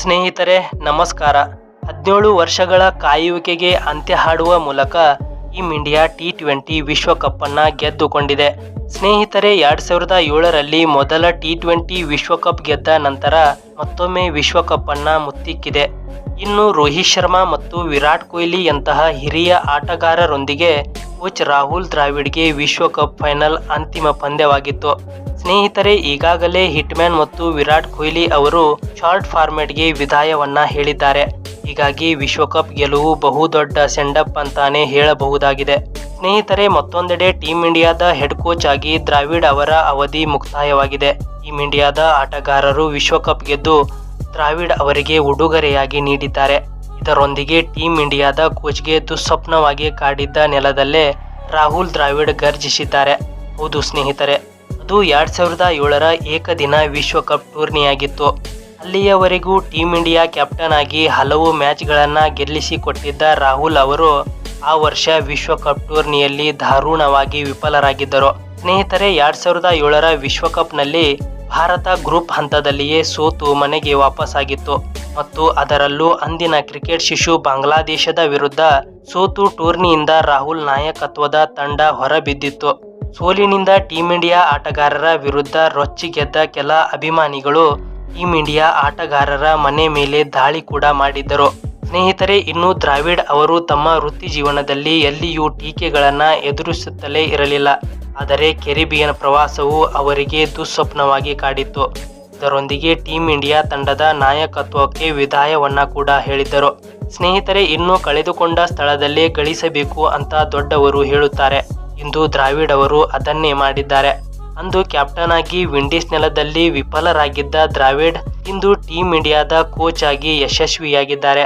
ಸ್ನೇಹಿತರೆ, ನಮಸ್ಕಾರ. ಹದಿನೇಳು ವರ್ಷಗಳ ಕಾಯುವಿಕೆಗೆ ಅಂತ್ಯ ಹಾಡುವ ಮೂಲಕ ಟೀಮ್ ಇಂಡಿಯಾ ಟಿ ಟ್ವೆಂಟಿ ವಿಶ್ವಕಪ್ಪನ್ನು ಗೆದ್ದುಕೊಂಡಿದೆ. ಸ್ನೇಹಿತರೆ, ಎರಡ್ ಸಾವಿರದ ಏಳರಲ್ಲಿ ಮೊದಲ ಟಿ ಟ್ವೆಂಟಿ ವಿಶ್ವಕಪ್ ಗೆದ್ದ ನಂತರ ಮತ್ತೊಮ್ಮೆ ವಿಶ್ವಕಪ್ಪನ್ನು ಮುತ್ತಿಕ್ಕಿದೆ. ಇನ್ನು ರೋಹಿತ್ ಶರ್ಮಾ ಮತ್ತು ವಿರಾಟ್ ಕೊಹ್ಲಿಯಂತಹ ಹಿರಿಯ ಆಟಗಾರರೊಂದಿಗೆ ಕೋಚ್ ರಾಹುಲ್ ದ್ರಾವಿಡ್ಗೆ ವಿಶ್ವಕಪ್ ಫೈನಲ್ ಅಂತಿಮ ಪಂದ್ಯವಾಗಿತ್ತು. ಸ್ನೇಹಿತರೆ, ಈಗಾಗಲೇ ಹಿಟ್ಮ್ಯಾನ್ ಮತ್ತು ವಿರಾಟ್ ಕೊಹ್ಲಿ ಅವರು ಶಾರ್ಟ್ ಫಾರ್ಮೆಟ್ಗೆ ವಿದಾಯವನ್ನ ಹೇಳಿದ್ದಾರೆ. ಹೀಗಾಗಿ ವಿಶ್ವಕಪ್ ಗೆಲುವು ಬಹುದೊಡ್ಡ ಸೆಂಡಪ್ ಅಂತಾನೆ ಹೇಳಬಹುದಾಗಿದೆ. ಸ್ನೇಹಿತರೆ, ಮತ್ತೊಂದೆಡೆ ಟೀಮ್ ಇಂಡಿಯಾದ ಹೆಡ್ ಕೋಚ್ ಆಗಿ ದ್ರಾವಿಡ್ ಅವರ ಅವಧಿ ಮುಕ್ತಾಯವಾಗಿದೆ. ಟೀಮ್ ಇಂಡಿಯಾದ ಆಟಗಾರರು ವಿಶ್ವಕಪ್ ಗೆದ್ದು ದ್ರಾವಿಡ್ ಅವರಿಗೆ ಉಡುಗೊರೆಯಾಗಿ ನೀಡಿದ್ದಾರೆ. ಇದರೊಂದಿಗೆ ಟೀಮ್ ಇಂಡಿಯಾದ ಕೋಚ್ಗೆ ದುಸ್ವಪ್ನವಾಗಿ ಕಾಡಿದ್ದ ನೆಲದಲ್ಲೇ ರಾಹುಲ್ ದ್ರಾವಿಡ್ ಗರ್ಜಿಸಿದ್ದಾರೆ. ಹೌದು ಸ್ನೇಹಿತರೆ. ಅದು ಎರಡ್ ಸಾವಿರದ ಏಳರ ಏಕದಿನ ವಿಶ್ವಕಪ್ ಟೂರ್ನಿಯಾಗಿತ್ತು. ಅಲ್ಲಿಯವರೆಗೂ ಟೀಂ ಇಂಡಿಯಾ ಕ್ಯಾಪ್ಟನ್ ಆಗಿ ಹಲವು ಮ್ಯಾಚ್ಗಳನ್ನು ಗೆಲ್ಲಿಸಿಕೊಟ್ಟಿದ್ದ ರಾಹುಲ್ ಅವರು ಆ ವರ್ಷ ವಿಶ್ವಕಪ್ ಟೂರ್ನಿಯಲ್ಲಿ ದಾರುಣವಾಗಿ ವಿಫಲರಾಗಿದ್ದರು. ಸ್ನೇಹಿತರೆ, ಎರಡ್ ಸಾವಿರದ ಏಳರ ವಿಶ್ವಕಪ್ನಲ್ಲಿ ಭಾರತ ಗ್ರೂಪ್ ಹಂತದಲ್ಲಿಯೇ ಸೋತು ಮನೆಗೆ ವಾಪಸ್ಸಾಗಿತ್ತು. ಮತ್ತು ಅದರಲ್ಲೂ ಅಂದಿನ ಕ್ರಿಕೆಟ್ ಶಿಶು ಬಾಂಗ್ಲಾದೇಶದ ವಿರುದ್ಧ ಸೋತು ಟೂರ್ನಿಯಿಂದ ರಾಹುಲ್ ನಾಯಕತ್ವದ ತಂಡ ಹೊರಬಿದ್ದಿತ್ತು. ಸೋಲಿನಿಂದ ಟೀಂ ಇಂಡಿಯಾ ಆಟಗಾರರ ವಿರುದ್ಧ ರೊಚ್ಚಿಗೆದ್ದ ಕೆಲ ಅಭಿಮಾನಿಗಳು ಟೀಂ ಇಂಡಿಯಾ ಆಟಗಾರರ ಮನೆ ಮೇಲೆ ದಾಳಿ ಕೂಡ ಮಾಡಿದ್ದರು. ಸ್ನೇಹಿತರೆ, ಇನ್ನು ದ್ರಾವಿಡ್ ಅವರು ತಮ್ಮ ವೃತ್ತಿ ಜೀವನದಲ್ಲಿ ಎಲ್ಲಿಯೂ ಟೀಕೆಗಳನ್ನು ಎದುರಿಸುತ್ತಲೇ ಇರಲಿಲ್ಲ. ಆದರೆ ಕೆರಿಬಿಯನ್ ಪ್ರವಾಸವು ಅವರಿಗೆ ದುಸ್ವಪ್ನವಾಗಿ ಕಾಡಿತ್ತು. ಇದರೊಂದಿಗೆ ಟೀಂ ಇಂಡಿಯಾ ತಂಡದ ನಾಯಕತ್ವಕ್ಕೆ ವಿದಾಯವನ್ನ ಕೂಡ ಹೇಳಿದ್ದರು. ಸ್ನೇಹಿತರೆ, ಇನ್ನು ಕಳೆದುಕೊಂಡ ಸ್ಥಳದಲ್ಲೇ ಗಳಿಸಬೇಕು ಅಂತ ದೊಡ್ಡವರು ಹೇಳುತ್ತಾರೆ. ಇಂದು ದ್ರಾವಿಡ್ ಅವರು ಅದನ್ನೇ ಮಾಡಿದ್ದಾರೆ. ಅಂದು ಕ್ಯಾಪ್ಟನ್ ಆಗಿ ವಿಂಡೀಸ್ ನೆಲದಲ್ಲಿ ವಿಫಲರಾಗಿದ್ದ ದ್ರಾವಿಡ್ ಇಂದು ಟೀಂ ಇಂಡಿಯಾದ ಕೋಚ್ ಆಗಿ ಯಶಸ್ವಿಯಾಗಿದ್ದಾರೆ.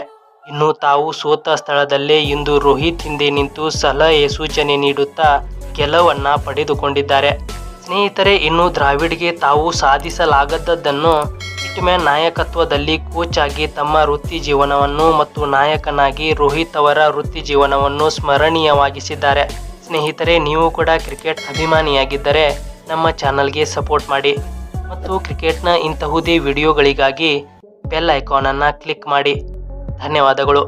ಇನ್ನು ತಾವು ಸೋತ ಸ್ಥಳದಲ್ಲೇ ಇಂದು ರೋಹಿತ್ ಹಿಂದೆ ನಿಂತು ಸಲಹೆ ಸೂಚನೆ ನೀಡುತ್ತಾ ಗೆಲುವನ್ನ ಪಡೆದುಕೊಂಡಿದ್ದಾರೆ. ಸ್ನೇಹಿತರೆ, ಇನ್ನು ದ್ರಾವಿಡ್ಗೆ ತಾವು ಸಾಧಿಸಲಾಗದ್ದನ್ನು ಹಿಟ್ಮ್ಯಾನ್ ನಾಯಕತ್ವದಲ್ಲಿ ಕೋಚ್ ಆಗಿ ತಮ್ಮ ವೃತ್ತಿ ಜೀವನವನ್ನು ಮತ್ತು ನಾಯಕನಾಗಿ ರೋಹಿತ್ ಅವರ ವೃತ್ತಿ ಜೀವನವನ್ನು ಸ್ಮರಣೀಯವಾಗಿಸಿದ್ದಾರೆ. ಸ್ನೇಹಿತರೆ, ನೀವು ಕೂಡ ಕ್ರಿಕೆಟ್ ಅಭಿಮಾನಿಯಾಗಿದ್ದರೆ ನಮ್ಮ ಚಾನಲ್ಗೆ ಸಪೋರ್ಟ್ ಮಾಡಿ ಮತ್ತು ಕ್ರಿಕೆಟ್ನ ಇಂತಹುದೇ ವಿಡಿಯೋಗಳಿಗಾಗಿ ಬೆಲ್ ಐಕಾನನ್ನು ಕ್ಲಿಕ್ ಮಾಡಿ. ಧನ್ಯವಾದಗಳು.